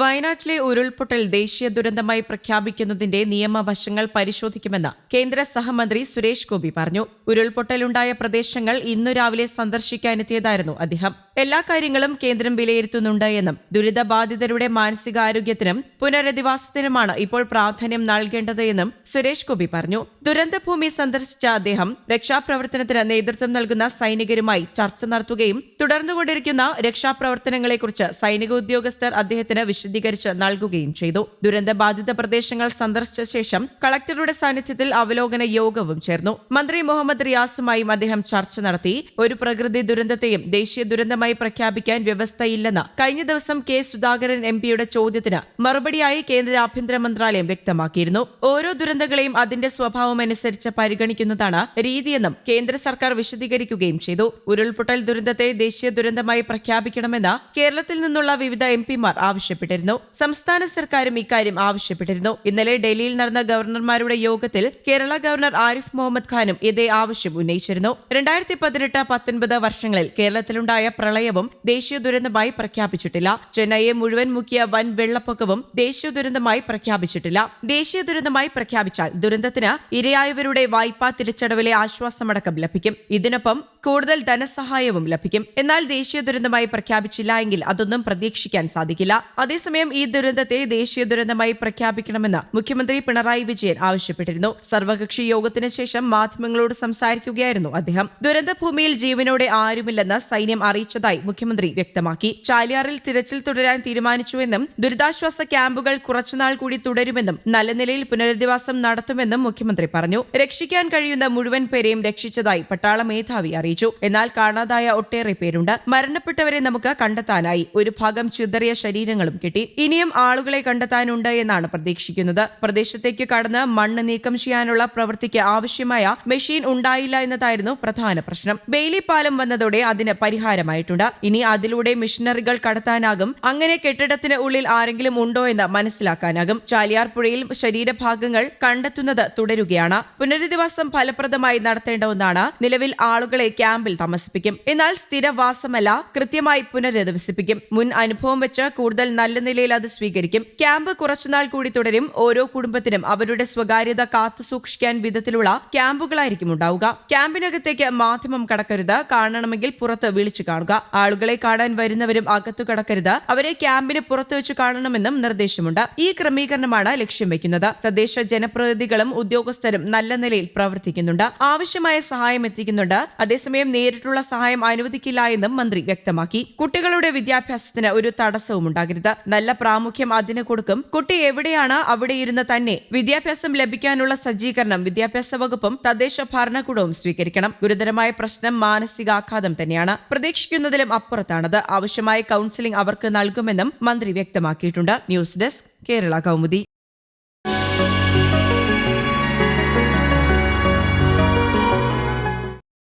വയനാട്ടിലെ ഉരുൾപൊട്ടൽ ദേശീയ ദുരന്തമായി പ്രഖ്യാപിക്കുന്നതിന്റെ നിയമവശങ്ങൾ പരിശോധിക്കുമെന്ന് കേന്ദ്ര സഹമന്ത്രി സുരേഷ് ഗോപി പറഞ്ഞു. ഉരുൾപൊട്ടലുണ്ടായ പ്രദേശങ്ങൾ ഇന്നു രാവിലെ സന്ദർശിക്കാനെത്തിയതായിരുന്നു അദ്ദേഹം. എല്ലാ കാര്യങ്ങളും കേന്ദ്രം വിലയിരുത്തുന്നുണ്ട് എന്നും ദുരിതബാധിതരുടെ മാനസികാരോഗ്യത്തിനും പുനരധിവാസത്തിനുമാണ് ഇപ്പോൾ പ്രാധാന്യം നൽകേണ്ടതെന്നും സുരേഷ് ഗോപി പറഞ്ഞു. ദുരന്തഭൂമി സന്ദർശിച്ച അദ്ദേഹം രക്ഷാപ്രവർത്തനത്തിന് നേതൃത്വം നൽകുന്ന സൈനികരുമായി ചർച്ച നടത്തുകയും തുടർന്നുകൊണ്ടിരിക്കുന്ന രക്ഷാപ്രവർത്തനങ്ങളെക്കുറിച്ച് സൈനിക ഉദ്യോഗസ്ഥർ അദ്ദേഹത്തിന് വിശദീകരിച്ച് നൽകുകയും ചെയ്തു. ദുരന്തബാധിത പ്രദേശങ്ങൾ സന്ദർശിച്ച ശേഷം കളക്ടറുടെ സാന്നിധ്യത്തിൽ അവലോകന യോഗവും ചേർന്നു. മന്ത്രി മുഹമ്മദ് റിയാസുമായും അദ്ദേഹം ചർച്ച നടത്തി. ഒരു പ്രകൃതി ദുരന്തത്തെയും ദേശീയ ദുരന്തമായി പ്രഖ്യാപിക്കാൻ വ്യവസ്ഥയില്ലെന്ന് കഴിഞ്ഞ ദിവസം കെ സുധാകരൻ എം പിയുടെ ചോദ്യത്തിന് മറുപടിയായി കേന്ദ്ര ആഭ്യന്തര മന്ത്രാലയം വ്യക്തമാക്കിയിരുന്നു. ഓരോ ദുരന്തങ്ങളെയും അതിന്റെ സ്വഭാവമനുസരിച്ച് പരിഗണിക്കുന്നതാണ് രീതിയെന്നും കേന്ദ്ര സർക്കാർ വിശദീകരിക്കുകയും ചെയ്തു. ഉരുൾപൊട്ടൽ ദുരന്തത്തെ ദേശീയ ദുരന്തമായി പ്രഖ്യാപിക്കണമെന്ന് കേരളത്തിൽ നിന്നുള്ള വിവിധ എം പിമാർ ആവശ്യപ്പെട്ടിരുന്നു. സംസ്ഥാന സർക്കാരും ഇക്കാര്യം ആവശ്യപ്പെട്ടിരുന്നു. ഇന്നലെ ഡൽഹിയിൽ നടന്ന ഗവർണർമാരുടെ യോഗത്തിൽ കേരള ഗവർണർ ആരിഫ് മുഹമ്മദ് ഖാനും ഇതേ ആവശ്യം ഉന്നയിച്ചിരുന്നു. രണ്ടായിരത്തി പതിനെട്ട് പത്തൊൻപത് വർഷങ്ങളിൽ കേരളത്തിലുണ്ടായ പ്രളയവും ദേശീയ ദുരന്തമായി പ്രഖ്യാപിച്ചിട്ടില്ല. ചെന്നൈയെ മുഴുവൻ മുക്കിയ വൻ വെള്ളപ്പൊക്കവും ദേശീയ ദുരന്തമായി പ്രഖ്യാപിച്ചിട്ടില്ല. ദേശീയ ദുരന്തമായി പ്രഖ്യാപിച്ചാൽ ദുരന്തത്തിന് ഇരയായവരുടെ വായ്പാ തിരിച്ചടവിലെ ആശ്വാസമടക്കം ലഭിക്കും. ഇതിനൊപ്പം കൂടുതൽ ധനസഹായവും ലഭിക്കും. എന്നാൽ ദേശീയ ദുരന്തമായി പ്രഖ്യാപിച്ചില്ല എങ്കിൽ അതൊന്നും പ്രതീക്ഷിക്കാൻ സാധിക്കില്ല. അതേസമയം ഈ ദുരന്തത്തെ ദേശീയ ദുരന്തമായി പ്രഖ്യാപിക്കണമെന്ന് മുഖ്യമന്ത്രി പിണറായി വിജയൻ ആവശ്യപ്പെട്ടിരുന്നു. സർവകക്ഷി യോഗത്തിന് ശേഷം മാധ്യമങ്ങളോട് സംസാരിക്കുകയായിരുന്നു അദ്ദേഹം. ദുരന്തഭൂമിയിൽ ജീവനോടെ ആരുമില്ലെന്ന് സൈന്യം അറിയിച്ചതായി മുഖ്യമന്ത്രി വ്യക്തമാക്കി. ചാലിയാറിൽ തിരച്ചിൽ തുടരാൻ തീരുമാനിച്ചുവെന്നും ദുരിതാശ്വാസ ക്യാമ്പുകൾ കുറച്ചുനാൾ കൂടി തുടരുമെന്നും നല്ല നിലയിൽ പുനരധിവാസം നടത്തുമെന്നും മുഖ്യമന്ത്രി പറഞ്ഞു. രക്ഷിക്കാൻ കഴിയുന്ന മുഴുവൻ പേരെയും രക്ഷിച്ചതായി പട്ടാള മേധാവി അറിയിച്ചു. എന്നാൽ കാണാതായ ഒട്ടേറെ പേരുണ്ട്. മരണപ്പെട്ടവരെ നമുക്ക് കണ്ടെത്താനായി ഒരു ഭാഗം ചിതറിയ ശരീരങ്ങളും കിട്ടി. ഇനിയും ആളുകളെ കണ്ടെത്താനുണ്ട് എന്നാണ് പ്രതീക്ഷിക്കുന്നത്. പ്രദേശത്തേക്ക് കടന്ന് മണ്ണ് നീക്കം ചെയ്യാനുള്ള പ്രവൃത്തിക്ക് ആവശ്യമായ മെഷീൻ ഉണ്ടായില്ല എന്നതായിരുന്നു പ്രധാന പ്രശ്നം. ബെയിലി പാലം വന്നതോടെ അതിന് പരിഹാരമായിട്ടുണ്ട്. ഇനി അതിലൂടെ മിഷനറികൾ കടത്താനാകും. അങ്ങനെ കെട്ടിടത്തിന് ഉള്ളിൽ ആരെങ്കിലും ഉണ്ടോ എന്ന് മനസ്സിലാക്കാനാകും. ചാലിയാർ പുഴയിൽ ശരീരഭാഗങ്ങൾ കണ്ടെത്തുന്നത് തുടരുകയാണ്. പുനരധിവാസം ഫലപ്രദമായി നടത്തേണ്ട ഒന്നാണ് നിലവിൽ ആളുകളെ ക്യാമ്പിൽ താമസിപ്പിക്കും. എന്നാൽ സ്ഥിരവാസമല്ല കൃത്യമായി പുനരധിവസിപ്പിക്കും. മുൻ അനുഭവം വെച്ച് കൂടുതൽ നല്ല നിലയിൽ അത് സ്വീകരിക്കും. ക്യാമ്പ് കുറച്ചുനാൾ കൂടി തുടരും. ഓരോ കുടുംബത്തിനും അവരുടെ സ്വകാര്യത കാത്തുസൂക്ഷിക്കാൻ വിധത്തിലുള്ള ക്യാമ്പുകളായിരിക്കും ഉണ്ടാവുക. ക്യാമ്പിനകത്തേക്ക് മാധ്യമം കടക്കരുത്. കാണണമെങ്കിൽ പുറത്ത് വിളിച്ചു കാണുക. ആളുകളെ കാണാൻ വരുന്നവരും അകത്തു കടക്കരുത്. അവരെ ക്യാമ്പിന് പുറത്തു വെച്ച് കാണണമെന്നും നിർദ്ദേശമുണ്ട്. ഈ ക്രമീകരണമാണ് ലക്ഷ്യം വെക്കുന്നത്. തദ്ദേശ ജനപ്രതിനിധികളും ഉദ്യോഗസ്ഥരും നല്ല നിലയിൽ പ്രവർത്തിക്കുന്നുണ്ട്. ആവശ്യമായ സഹായം എത്തിക്കുന്നുണ്ട്. അതേസമയം നേരിട്ടുള്ള സഹായം അനുവദിക്കില്ല എന്നും മന്ത്രി വ്യക്തമാക്കി. കുട്ടികളുടെ വിദ്യാഭ്യാസത്തിന് ഒരു തടസ്സവും ഉണ്ടാകരുത്. നല്ല പ്രാമുഖ്യം അതിന് കൊടുക്കും. കുട്ടി എവിടെയാണ്? അവിടെ ഇരുന്ന് തന്നെ വിദ്യാഭ്യാസം ലഭിക്കാനുള്ള സജ്ജീകരണം വിദ്യാഭ്യാസ വകുപ്പും തദ്ദേശ ഭരണകൂടവും സ്വീകരിക്കണം. ഗുരുതരമായ പ്രശ്നം മാനസികാഘാതം തന്നെയാണ്. പ്രതീക്ഷിക്കുന്നതിലും അപ്പുറത്താണത്. ആവശ്യമായ കൌൺസിലിംഗ് അവർക്ക് നൽകുമെന്നും മന്ത്രി വ്യക്തമാക്കിയിട്ടുണ്ട്. News desk Kerala Kaumudi.